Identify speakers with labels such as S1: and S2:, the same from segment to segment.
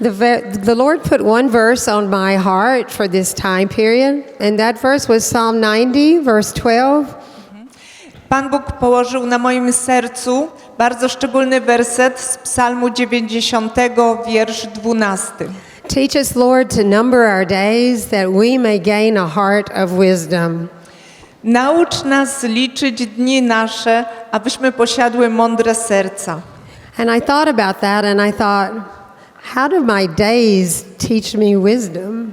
S1: The, the Lord put one verse on my heart for this time period, and that verse was Psalm 90, verse 12.
S2: Pan Bóg położył na moim sercu bardzo szczególny werset z Psalmu 90, wiersz 12.
S1: Teach us, Lord, to number our days that we may gain a heart of wisdom.
S2: Naucz nas liczyć dni nasze, abyśmy posiadły mądre serca.
S1: And I thought about that and I thought, how do my days teach me wisdom?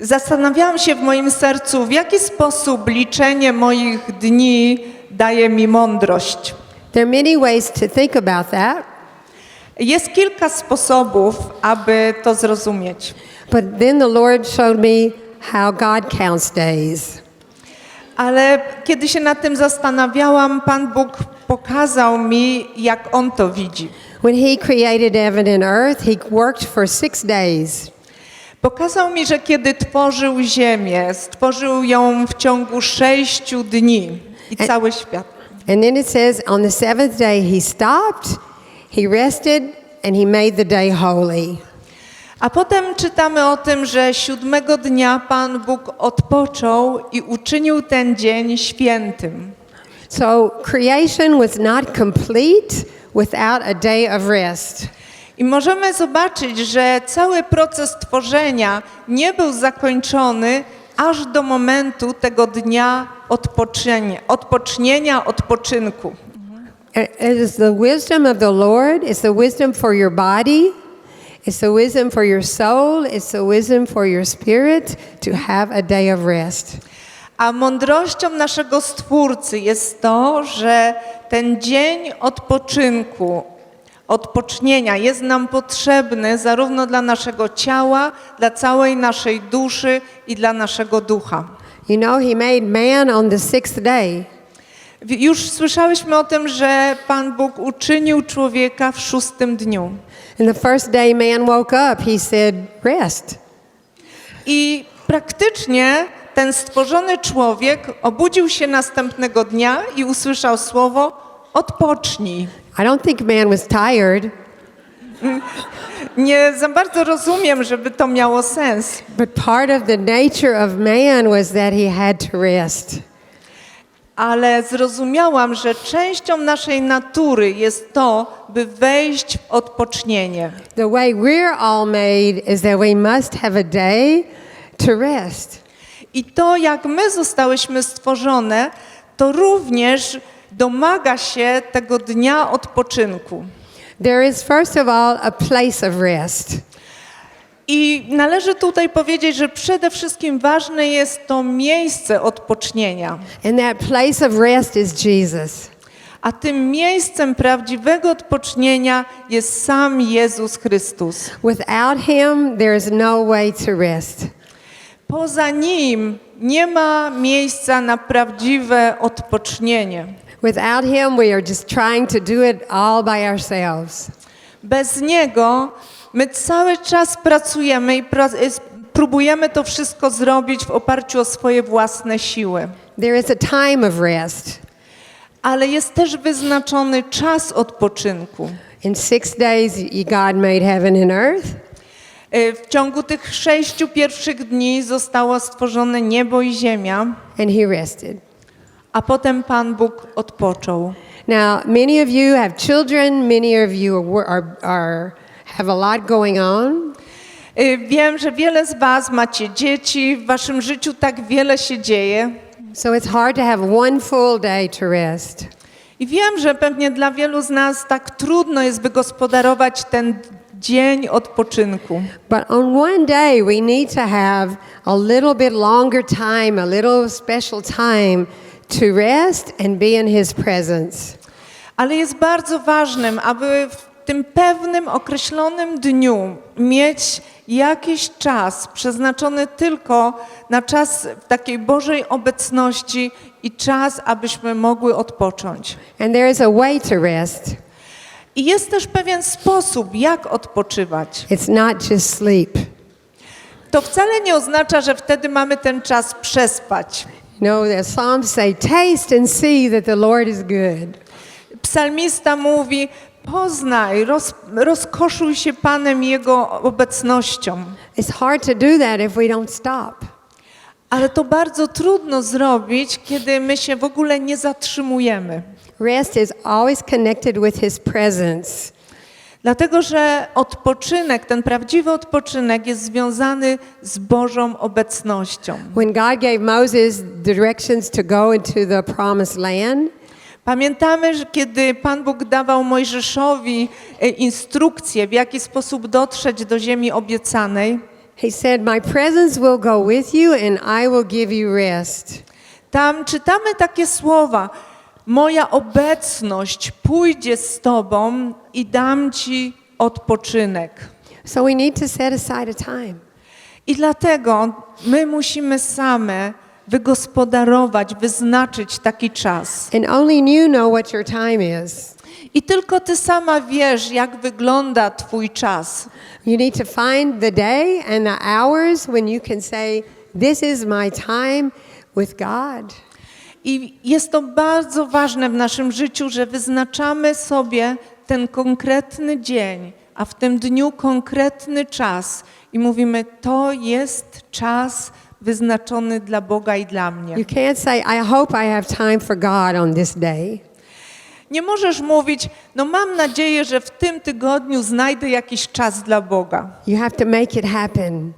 S2: Zastanawiałam się w moim sercu, w jaki sposób liczenie moich dni daje mi mądrość.
S1: There are many ways to think about that,
S2: Jest kilka sposobów, aby to zrozumieć.
S1: but then the Lord showed me how God counts days.
S2: Ale kiedy się nad tym zastanawiałam, Pan Bóg pokazał mi, jak On to widzi.
S1: When He created heaven and earth, He worked for six days.
S2: Pokazał mi, że kiedy tworzył Ziemię, stworzył ją w ciągu sześciu dni i
S1: E-
S2: cały świat.
S1: And then it says, on the seventh day, He stopped, He rested, and He made the day holy.
S2: A potem czytamy o tym, że siódmego dnia Pan Bóg odpoczął i uczynił ten dzień świętym.
S1: So creation was not complete without a day of rest.
S2: I możemy zobaczyć, że cały proces tworzenia nie był zakończony aż do momentu tego dnia odpocznienia, odpocznienia, odpoczynku.
S1: It is the wisdom of the Lord. It's the wisdom for your body. It's the wisdom for your soul. It's the wisdom for your spirit to have a day of rest.
S2: A mądrością naszego Stwórcy jest to, że ten dzień odpoczynku, odpocznienia jest nam potrzebny zarówno dla naszego ciała, dla całej naszej duszy i dla naszego ducha.
S1: You know, He made man on the sixth day.
S2: Już słyszałyśmy o tym, że Pan Bóg uczynił człowieka w szóstym dniu.
S1: And the first day man woke up, He said, Rest.
S2: I praktycznie ten stworzony człowiek obudził się następnego dnia i usłyszał słowo odpocznij.
S1: I don't think man was tired,
S2: Nie za bardzo rozumiem, żeby to miało sens,
S1: but part of the nature of man was that he had to rest.
S2: ale zrozumiałam, że częścią naszej natury jest to, by wejść w odpocznienie.
S1: The way we're all made is that we must have a day to rest.
S2: I to, jak my zostałyśmy stworzone, to również domaga się tego dnia odpoczynku.
S1: There is, first of all, a place of rest.
S2: I należy tutaj powiedzieć, że przede wszystkim ważne jest to miejsce odpocznienia.
S1: And that place of rest is Jesus.
S2: A tym miejscem prawdziwego odpocznienia jest sam Jezus Chrystus.
S1: Without him, there is no way to rest.
S2: Poza nim nie ma miejsca na prawdziwe odpocznienie.
S1: Without him, we are just trying to do it all by ourselves.
S2: Bez niego my cały czas pracujemy i pra próbujemy to wszystko zrobić w oparciu o swoje własne siły.
S1: There is a time of rest.
S2: Ale jest też wyznaczony czas odpoczynku.
S1: In six days, y- God made heaven and earth.
S2: Y, W ciągu tych sześciu pierwszych dni zostało stworzone niebo i ziemia,
S1: and he rested.
S2: a potem Pan Bóg odpoczął.
S1: Now, many of you have children, many of you are, are, have a lot going on.
S2: Y, Wiem, że wiele z Was macie dzieci, w Waszym życiu tak wiele się dzieje.
S1: So it's hard to have one full day to rest.
S2: I wiem, że pewnie dla wielu z nas tak trudno jest wygospodarować ten dzień odpoczynku.
S1: But on one day, we need to have a little bit longer time, a little special time to rest and be in His presence.
S2: Ale jest bardzo ważnym, aby w tym pewnym określonym dniu mieć jakiś czas przeznaczony tylko na czas takiej Bożej obecności i czas, abyśmy mogły odpocząć.
S1: And there is a way to rest.
S2: I jest też pewien sposób, jak odpoczywać.
S1: It's not just sleep.
S2: To wcale nie oznacza, że wtedy mamy ten czas przespać.
S1: You know, the Psalms say, Taste and see that the Lord is good.
S2: Psalmista mówi: Poznaj, roz, rozkoszuj się Panem Jego obecnością.
S1: It's hard to do that if we don't stop.
S2: Ale to bardzo trudno zrobić, kiedy my się w ogóle nie zatrzymujemy.
S1: Rest is always connected with His presence.
S2: Dlatego, że odpoczynek, ten prawdziwy odpoczynek jest związany z Bożą obecnością.
S1: When God gave Moses directions to go into the promised land,
S2: Pamiętamy, że kiedy Pan Bóg dawał Mojżeszowi e, instrukcje, w jaki sposób dotrzeć do ziemi obiecanej,
S1: He said, My presence will go with you and I will give you rest.
S2: tam czytamy takie słowa: Moja obecność pójdzie z Tobą i dam Ci odpoczynek.
S1: So we need to set aside a time.
S2: I dlatego my musimy same wygospodarować, wyznaczyć taki czas.
S1: And only you know what your time is.
S2: I tylko Ty sama wiesz, jak wygląda Twój czas.
S1: You need to find the day and the hours when you can say, This is my time with God.
S2: I jest to bardzo ważne w naszym życiu, że wyznaczamy sobie ten konkretny dzień, a w tym dniu konkretny czas i mówimy: To jest czas wyznaczony dla Boga i dla mnie.
S1: You can't say, I hope I have time for God on this day.
S2: Nie możesz mówić: No, mam nadzieję, że w tym tygodniu znajdę jakiś czas dla Boga.
S1: You have to make it happen.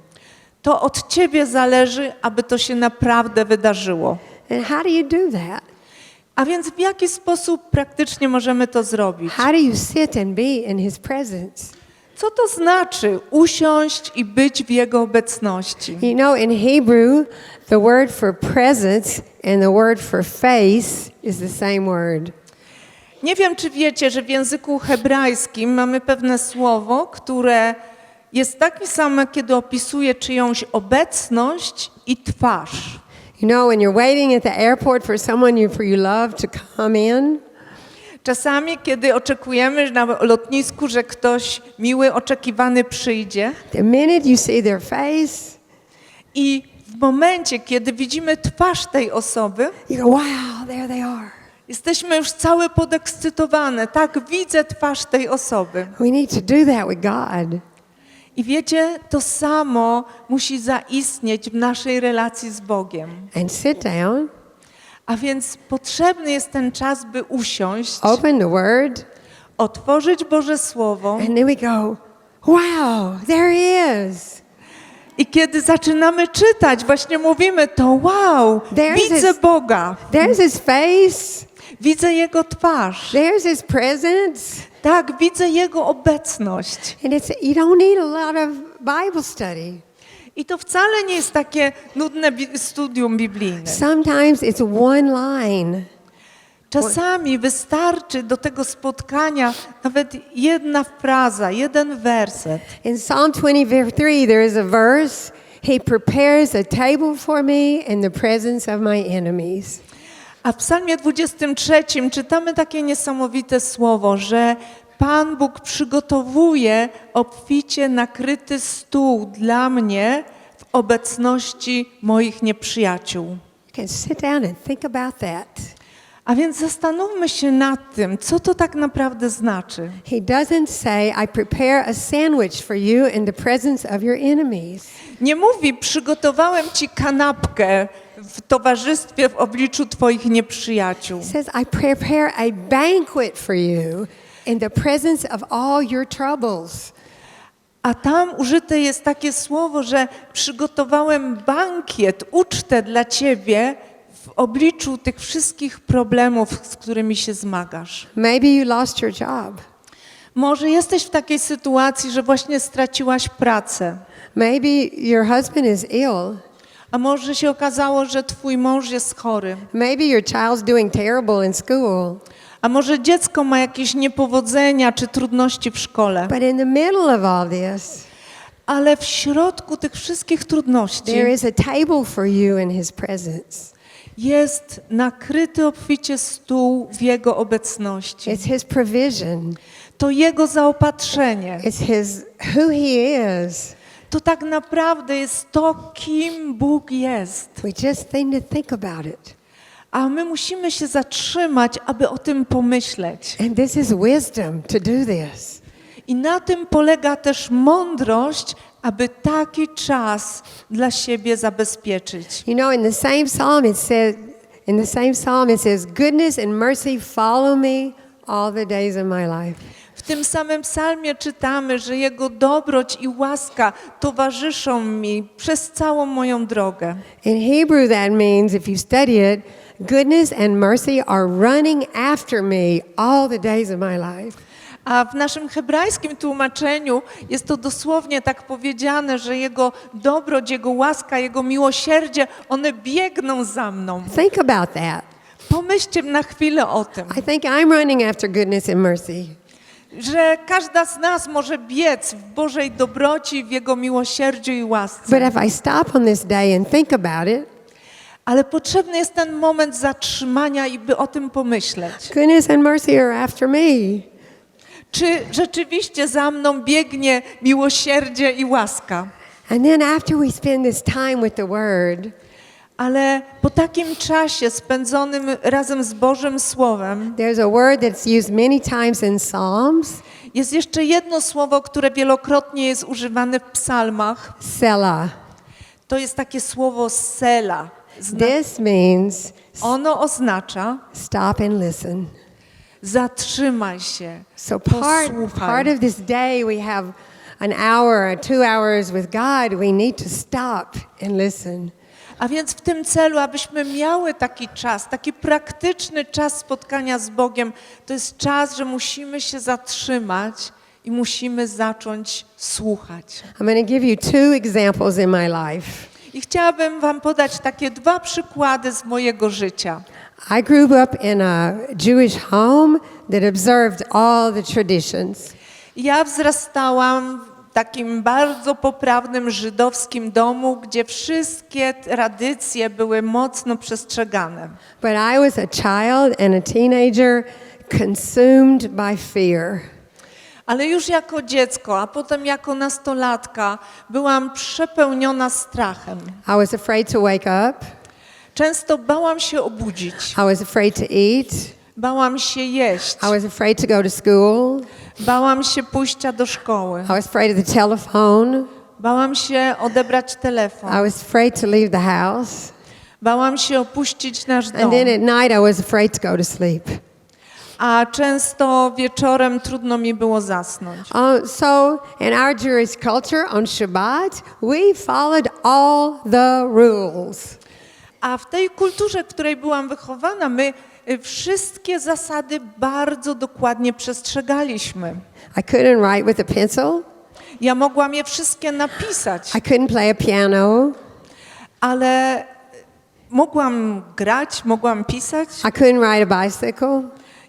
S2: To od ciebie zależy, aby to się naprawdę wydarzyło.
S1: And how do you do that?
S2: A więc w jaki sposób praktycznie możemy to zrobić?
S1: How do you sit and be in His presence?
S2: Co to znaczy usiąść i być w Jego obecności?
S1: You know, in Hebrew, the word for presence and the word for face is the same word.
S2: Nie wiem, czy wiecie, że w języku hebrajskim mamy pewne słowo, które jest takie same, kiedy opisuje czyjąś obecność i twarz.
S1: You know, when you're waiting at the airport for someone you, for you love to come in,
S2: Czasami, kiedy oczekujemy na lotnisku, że ktoś miły, oczekiwany przyjdzie,
S1: the minute you see their face,
S2: i w momencie, kiedy widzimy twarz tej osoby,
S1: you go, wow, there they are.
S2: Jesteśmy już całe podekscytowane. Tak, widzę twarz tej osoby.
S1: We need to do that with God.
S2: I wiecie, to samo musi zaistnieć w naszej relacji z Bogiem.
S1: And sit down,
S2: A więc potrzebny jest ten czas, by usiąść,
S1: open the word,
S2: otworzyć Boże Słowo
S1: and then we go, wow, there he is.
S2: i kiedy zaczynamy czytać, właśnie mówimy to wow,
S1: There's
S2: widzę
S1: his-
S2: Boga,
S1: There's his face,
S2: widzę Jego twarz,
S1: there's his presence.
S2: tak, widzę Jego obecność.
S1: And it's you don't need a lot of Bible study.
S2: I to wcale nie jest takie nudne studium biblijne.
S1: Sometimes it's one line.
S2: Czasami wystarczy do tego spotkania nawet jedna fraza, jeden werset.
S1: In Psalm 23, there is a verse He prepares a table for me in the presence of my enemies.
S2: A w Psalmie 23 czytamy takie niesamowite słowo, że Pan Bóg przygotowuje obficie nakryty stół dla mnie w obecności moich nieprzyjaciół. A więc zastanówmy się nad tym, co to tak naprawdę znaczy.
S1: He doesn't say, I prepare a sandwich for you in the presence of your enemies.
S2: Nie mówi, przygotowałem ci kanapkę w towarzystwie, w obliczu twoich nieprzyjaciół.
S1: He says, I prepare a banquet for you in the presence of all your troubles.
S2: A tam użyte jest takie słowo, że przygotowałem bankiet, ucztę dla ciebie w obliczu tych wszystkich problemów, z którymi się zmagasz.
S1: Maybe you lost your job.
S2: Może jesteś w takiej sytuacji, że właśnie straciłaś pracę,
S1: Maybe your husband is ill.
S2: A może się okazało, że twój mąż jest chory,
S1: Maybe your child's doing terrible in school.
S2: a może dziecko ma jakieś niepowodzenia czy trudności w szkole.
S1: But in the middle of all this,
S2: Ale w środku tych wszystkich trudności
S1: there is a table for you in His presence.
S2: jest nakryty obficie stół w Jego obecności.
S1: It's His provision.
S2: To Jego zaopatrzenie.
S1: It's His who He is.
S2: To tak naprawdę jest to, kim Bóg jest.
S1: We just need to think about it.
S2: A my musimy się zatrzymać, aby o tym pomyśleć.
S1: And this is wisdom to do this.
S2: I na tym polega też mądrość, aby taki czas dla siebie zabezpieczyć.
S1: You know, in the same psalm it says, in the same psalm it says, goodness and mercy follow me all the days of my life.
S2: W tym samym psalmie czytamy, że Jego dobroć i łaska towarzyszą mi przez całą moją drogę.
S1: In Hebrew, that means, if you study it, goodness and mercy are running after me all the days of my life.
S2: A w naszym hebrajskim tłumaczeniu jest to dosłownie tak powiedziane, że Jego dobroć, Jego łaska, Jego miłosierdzie, one biegną za mną.
S1: Think about that.
S2: Pomyślcie na chwilę o tym,
S1: I think I'm running after goodness and mercy.
S2: Że każda z nas może biec w Bożej dobroci, w Jego miłosierdziu i łasce.
S1: But if I stop on this day and think about it,
S2: Ale potrzebny jest ten moment zatrzymania i by o tym pomyśleć.
S1: goodness and mercy are after me.
S2: Czy rzeczywiście za mną biegnie miłosierdzie i łaska?
S1: And then after we spend this time with the Word,
S2: Ale po takim czasie spędzonym razem z Bożym Słowem
S1: there's a word that's used many times in Psalms,
S2: jest jeszcze jedno słowo, które wielokrotnie jest używane w psalmach.
S1: Selah.
S2: To jest takie słowo sela. Zna-
S1: This means
S2: Ono oznacza
S1: stop and listen.
S2: zatrzymaj się,
S1: So part, part of this day we have an hour or two hours with God, we need to stop and listen.
S2: A więc w tym celu, abyśmy miały taki czas, taki praktyczny czas spotkania z Bogiem, to jest czas, że musimy się zatrzymać i musimy zacząć słuchać.
S1: I'm going to give you two examples in my life.
S2: I chciałabym Wam podać takie dwa przykłady z mojego życia.
S1: I grew up in a Jewish home that observed all the traditions.
S2: Ja wzrastałam takim bardzo poprawnym żydowskim domu, gdzie wszystkie tradycje były mocno przestrzegane.
S1: But I was a child and a teenager consumed by fear.
S2: Ale już jako dziecko, a potem jako nastolatka byłam przepełniona strachem.
S1: I was afraid to wake up.
S2: Często bałam się obudzić,
S1: I was afraid to eat.
S2: Bałam się jeść,
S1: I was afraid to go to school.
S2: bałam się pójścia do szkoły,
S1: I was afraid of the telephone.
S2: bałam się odebrać telefon,
S1: I was afraid to leave the house.
S2: bałam się opuścić nasz dom,
S1: And then at night, I was afraid to go to sleep.
S2: a często wieczorem trudno mi było zasnąć.
S1: Uh, so, in our Jewish culture, on Shabbat, we followed all the rules.
S2: A w tej kulturze, w której byłam wychowana, my wszystkie zasady bardzo dokładnie przestrzegaliśmy.
S1: I couldn't write with a pencil.
S2: Ja mogłam je wszystkie napisać,
S1: I couldn't play a piano.
S2: ale mogłam grać, mogłam pisać.
S1: I couldn't ride a bicycle.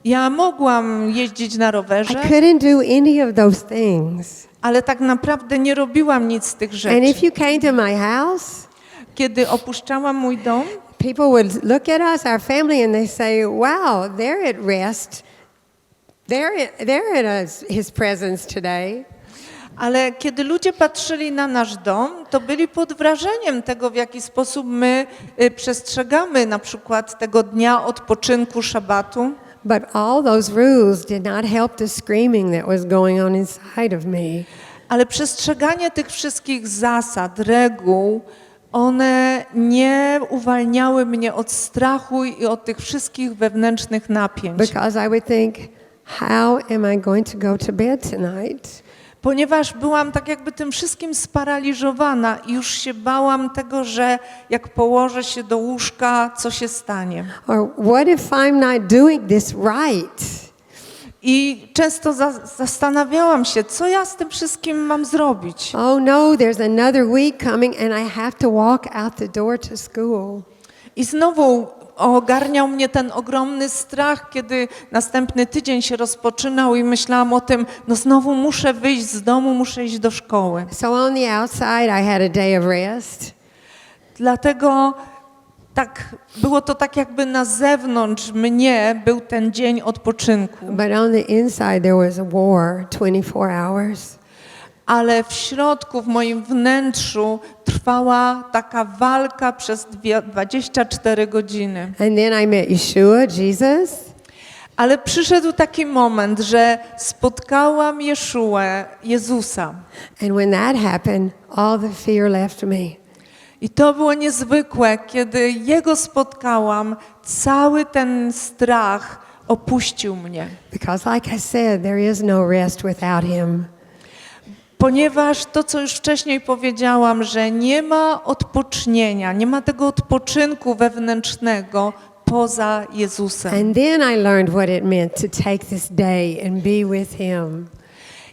S2: Ja mogłam jeździć na
S1: I
S2: rowerze,
S1: couldn't do any of those things.
S2: ale tak naprawdę nie robiłam nic z tych
S1: And
S2: rzeczy.
S1: if you came to my house,
S2: Kiedy opuszczałam mój dom,
S1: people would look at us, our family, and they say, wow, they're at rest. They're, they're in his, presence today.
S2: ale kiedy ludzie patrzyli na nasz dom, to byli pod wrażeniem tego, w jaki sposób my y, przestrzegamy na przykład tego dnia odpoczynku szabatu.
S1: But all those rules did not help the screaming that was going on inside of me.
S2: Ale przestrzeganie tych wszystkich zasad, reguł, one nie uwalniały mnie od strachu i od tych wszystkich wewnętrznych napięć.
S1: Because I would think, how am I going to go to bed tonight?
S2: Ponieważ byłam tak jakby tym wszystkim sparaliżowana i już się bałam tego, że jak położę się do łóżka, co się stanie.
S1: Or what if I'm not doing this right?
S2: I często za zastanawiałam się, co ja z tym wszystkim mam zrobić.
S1: Oh no, there's another week coming and I have to walk out the door to school.
S2: I znowu ogarniał mnie ten ogromny strach, kiedy następny tydzień się rozpoczynał i myślałam o tym, no znowu muszę wyjść z domu, muszę iść do szkoły.
S1: So on the outside, I had a day of rest.
S2: Dlatego tak, było to tak jakby na zewnątrz mnie był ten dzień odpoczynku,
S1: But on the inside, there was a war 24 hours.
S2: ale w środku, w moim wnętrzu trwała taka walka przez dwie- 24 godziny.
S1: And then I met Yeshua, Jesus,
S2: Ale przyszedł taki moment, że spotkałam Jeszułę, Jezusa.
S1: and when that happened, all the fear left me.
S2: I to było niezwykłe, kiedy Jego spotkałam, cały ten strach opuścił mnie.
S1: Because, like I said, there is no rest without Him.
S2: Ponieważ to, co już wcześniej powiedziałam, że nie ma odpocznienia, nie ma tego odpoczynku wewnętrznego poza Jezusem.
S1: And then I learned what it meant to take this day and be with Him.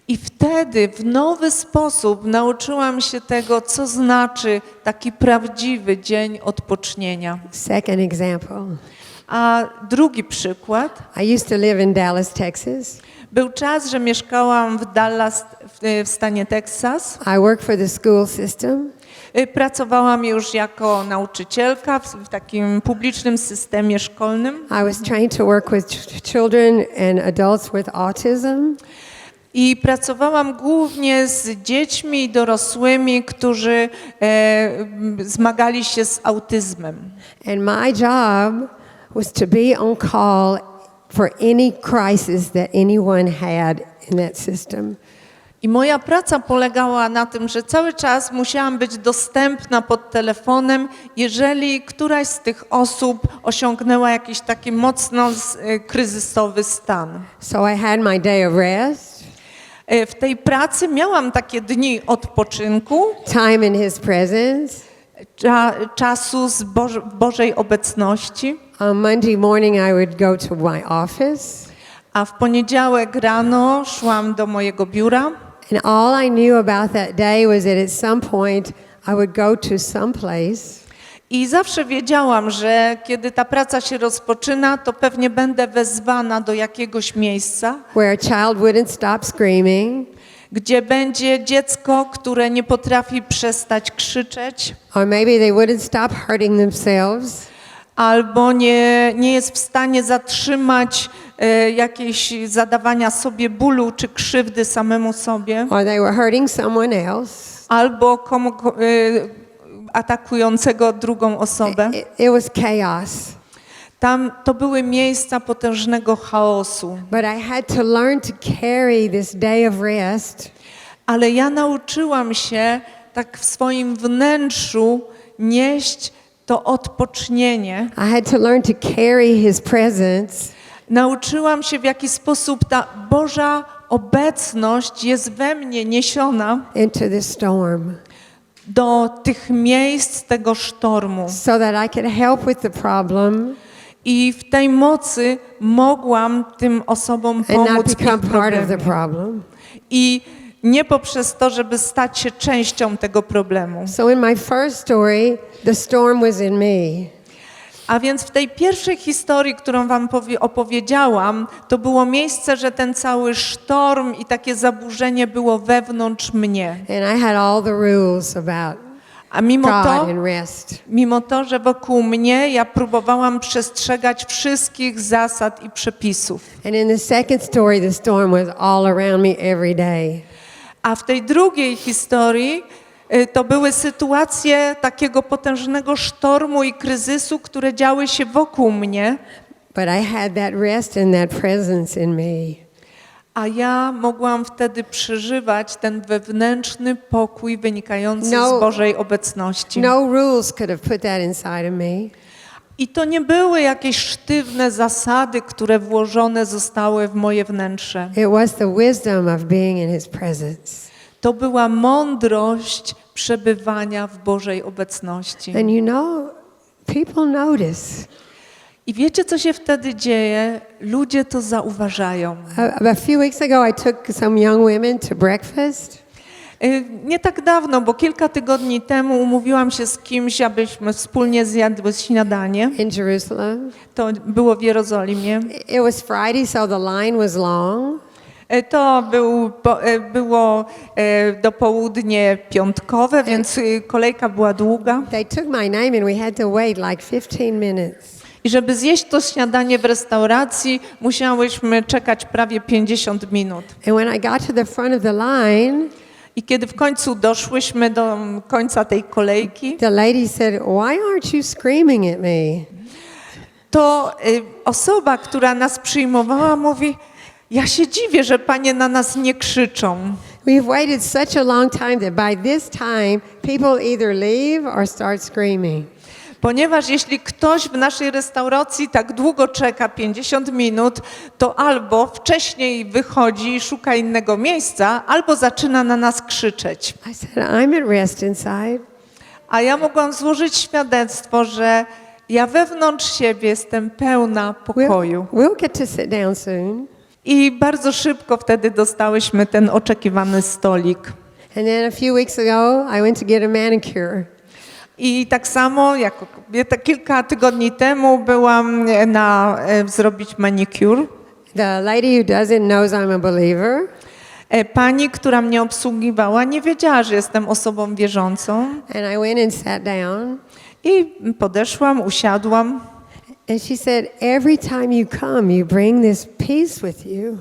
S2: I wtedy w nowy sposób nauczyłam się tego, co znaczy taki prawdziwy dzień odpocznienia.
S1: Second example
S2: A drugi przykład.
S1: I used to live in Dallas, Texas.
S2: Był czas, że mieszkałam w Dallas w, stanie Teksas.
S1: I worked for the school system.
S2: Y, Pracowałam już jako nauczycielka w, takim publicznym systemie szkolnym
S1: I was trained to work with ch- children and adults with autism.
S2: I pracowałam głównie z dziećmi i dorosłymi, którzy e, zmagali się z autyzmem.
S1: And my job was to be on call for any crisis that anyone had in that system.
S2: I moja praca polegała na tym, że cały czas musiałam być dostępna pod telefonem, jeżeli któraś z tych osób osiągnęła jakiś taki mocno e, kryzysowy stan.
S1: So I had my day of rest,
S2: W tej pracy miałam takie dni odpoczynku,
S1: time in His presence.
S2: cza, czasu z Boż, Bożej obecności,
S1: On Monday morning, I would go to my office,
S2: a w poniedziałek rano szłam do mojego biura.
S1: And all I knew about that day was that at some point I would go to some place
S2: i zawsze wiedziałam, że kiedy ta praca się rozpoczyna, to pewnie będę wezwana do jakiegoś miejsca,
S1: where a child wouldn't stop screaming,
S2: gdzie będzie dziecko, które nie potrafi przestać krzyczeć,
S1: or maybe they wouldn't stop hurting themselves.
S2: albo nie, nie jest w stanie zatrzymać e, jakiejś zadawania sobie bólu czy krzywdy samemu sobie,
S1: or they were hurting someone else.
S2: albo komu, ko- e, atakującego drugą osobę.
S1: It, it was chaos.
S2: Tam to były miejsca potężnego chaosu.
S1: But I had to learn to carry this day of rest
S2: Ale ja nauczyłam się tak w swoim wnętrzu nieść to odpocznienie.
S1: I had to learn to carry His presence
S2: Nauczyłam się, w jaki sposób ta Boża obecność jest we mnie niesiona
S1: into the storm
S2: do tych miejsc tego sztormu.
S1: so that I could help with the problem
S2: I w tej mocy mogłam tym osobom pomóc w ich problemie.
S1: problem.
S2: I nie poprzez to, żeby stać się częścią tego problemu.
S1: So in my first story, the storm was in me.
S2: A więc w tej pierwszej historii, którą wam powie- opowiedziałam, to było miejsce, że ten cały sztorm i takie zaburzenie było wewnątrz mnie.
S1: And I had all the rules about
S2: A mimo to, mimo to, że wokół mnie ja próbowałam przestrzegać wszystkich zasad i przepisów.
S1: Story.
S2: A w tej drugiej historii to były sytuacje takiego potężnego sztormu i kryzysu, które działy się wokół mnie,
S1: But I had that rest and that presence in me.
S2: a ja mogłam wtedy przeżywać ten wewnętrzny pokój wynikający
S1: No-
S2: z Bożej obecności.
S1: No rules could have put that inside of me.
S2: I to nie były jakieś sztywne zasady, które włożone zostały w moje wnętrze.
S1: It was the wisdom of being in His presence.
S2: To była mądrość przebywania w Bożej obecności.
S1: And you know, people notice.
S2: I wiecie, co się wtedy dzieje? Ludzie to zauważają.
S1: A, a few weeks ago, I took some young women to breakfast,
S2: Y, Nie tak dawno, bo kilka tygodni temu umówiłam się z kimś, abyśmy wspólnie zjadły śniadanie.
S1: in Jerusalem.
S2: To było w Jerozolimie.
S1: It was Friday, so the line was long.
S2: Y, To był, y, było y, dopołudnie piątkowe, więc kolejka była długa.
S1: They took my name, and we had to wait like 15 minutes.
S2: I żeby zjeść to śniadanie w restauracji, musiałyśmy czekać prawie 50 minut.
S1: And when I got to the front of the line,
S2: I kiedy w końcu doszłyśmy do końca tej kolejki,
S1: the lady said, Why aren't you screaming at me?
S2: to osoba, która nas przyjmowała, mówi: Ja się dziwię, że panie na nas nie krzyczą.
S1: We've waited such a long time that by this time, people either leave or start screaming.
S2: Ponieważ jeśli ktoś w naszej restauracji tak długo czeka 50 minut, to albo wcześniej wychodzi i szuka innego miejsca, albo zaczyna na nas krzyczeć.
S1: I said, I'm at rest inside.
S2: A ja mogłam złożyć świadectwo, że ja wewnątrz siebie jestem pełna pokoju.
S1: We'll, we'll get to sit down soon.
S2: I bardzo szybko wtedy dostałyśmy ten oczekiwany stolik.
S1: And then a few weeks ago, I went to get a manicure.
S2: I tak samo, jako kobieta, kilka tygodni temu byłam na e, zrobić manicure.
S1: The lady who does it knows I'm a believer.
S2: E, Pani, która mnie obsługiwała, nie wiedziała, że jestem osobą wierzącą.
S1: And I went and sat down.
S2: I podeszłam, usiadłam.
S1: And she said, Every time you come, you bring this peace with you.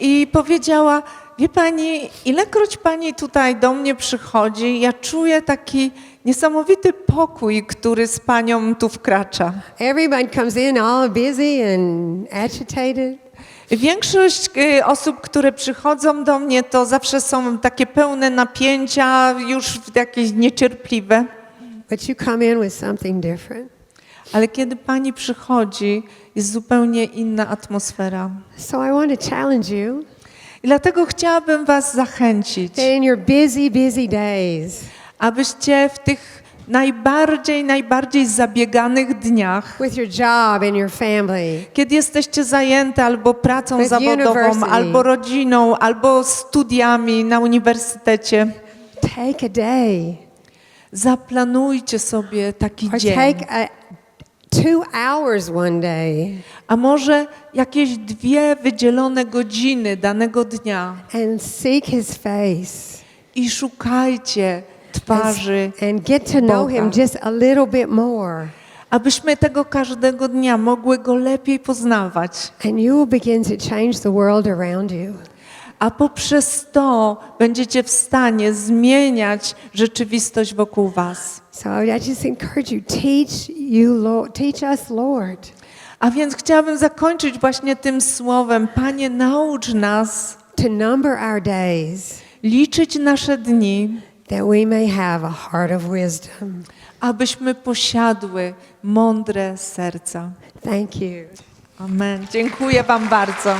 S2: I powiedziała, wie pani, ilekroć pani tutaj do mnie przychodzi, ja czuję taki niesamowity pokój, który z panią tu wkracza.
S1: Everybody comes in all busy and agitated.
S2: Większość y, osób, które przychodzą do mnie, to zawsze są takie pełne napięcia, już jakieś niecierpliwe.
S1: But you come in with something different.
S2: Ale kiedy pani przychodzi, jest zupełnie inna atmosfera.
S1: So I want to challenge you
S2: I dlatego chciałabym was zachęcić,
S1: in your busy, busy days,
S2: abyście w tych najbardziej, najbardziej zabieganych dniach,
S1: with your job and your family,
S2: kiedy jesteście zajęte albo pracą
S1: With
S2: zawodową,
S1: university.
S2: albo rodziną, albo studiami na uniwersytecie,
S1: take a day
S2: zaplanujcie sobie taki
S1: or
S2: dzień.
S1: take a, two hours one day
S2: A może jakieś dwie wydzielone godziny danego dnia
S1: and seek his face
S2: i szukajcie twarzy,
S1: and get to know him just a little bit more.
S2: abyśmy tego każdego dnia mogły go lepiej poznawać.
S1: And you will begin to change the world around you.
S2: A poprzez to będziecie w stanie zmieniać rzeczywistość wokół was.
S1: So I just encourage you, teach you, Lord, teach us, Lord,
S2: A więc chciałabym zakończyć właśnie tym słowem: Panie, naucz nas
S1: to number our days
S2: liczyć nasze dni,
S1: that we may have a heart of wisdom.
S2: abyśmy posiadły mądre serca.
S1: Thank you.
S2: Amen. Dziękuję Wam bardzo.